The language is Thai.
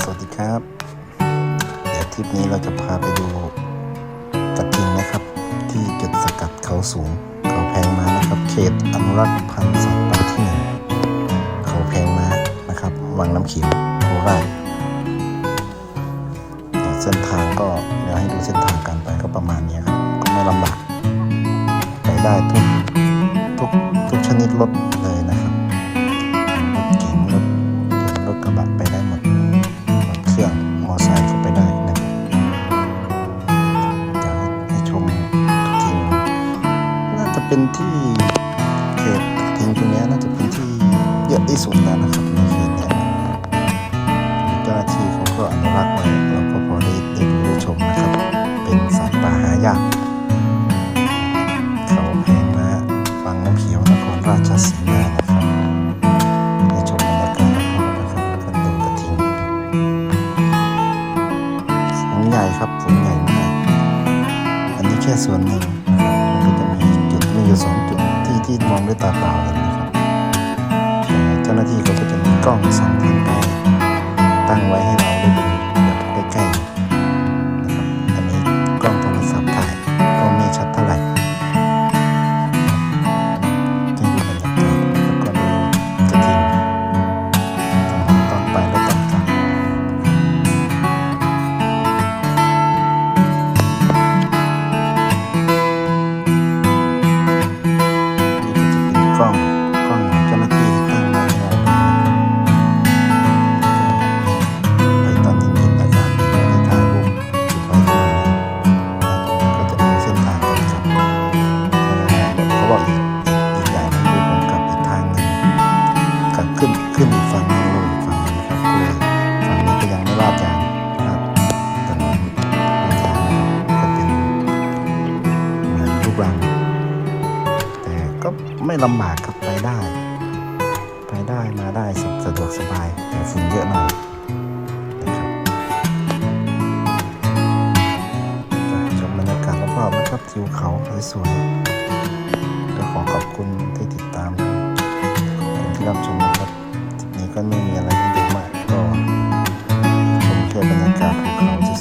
สวัสดีครับ เดี๋ยวทริปนี้เราจะพาไปดูกระทิงนะครับ ที่จุดสกัดเขาสูง เขาแพงมานะครับ เขตอนุรักษ์พันธุ์สัตว์ป่าที่หนึ่งเขาแพงมานะครับวังน้ำเขียวโคราชเดี๋ยวเส้นทางก็เดี๋ยวให้ดูเส้นทางการไปก็ประมาณนี้ครับ ก็ไม่ลำบากไปได้ทุกทุกทุกชนิดรถ เป็นที่เขตทิงตรงนี้น่าจะเป็นที่เยอะที่สุดแล้วนะครับในเขตเนี้ยเจ้าหน้าที่เขาก็อนุรักษ์ไว้เราก็พอได้ได้ดูได้ชมนะครับ เป็นสัตว์ป่าหายากเขาแพงมาวังน้ำเขียวนครราชสีมานะครับในชมบรรยากาศรอบๆนะครับแล้วก็ดูกระทิงฝูงใหญ่ครับฝูงใหญ่มากอันนี้แค่ส่วนหนึ่ง อยู่สองจุดที่ที่มองด้วยตาเปล่าเห็นนะครับแต่เจ้าหน้าที่เขาก็จะมีกล้องสองทางไปตั้งไว้ให้เราได้ดูแบบใกล้ๆ นี้ก็ยังไม่ลาดยางลาดถนนลาดยางนะครับก็เป็นเหมือนลูกรังแต่ก็ไม่ลำบากครับไปได้ ไปได้มาได้สะสะดวกสบายแต่ฝุ่นเยอะหน่อยนะครับชมบรรยากาศรอบๆนะครับทิวเขาสวยๆก็ขอขอบคุณที่ติดตามขอบคุณที่รับชมนะครับทีนี้ก็ไม่มีอะไร Música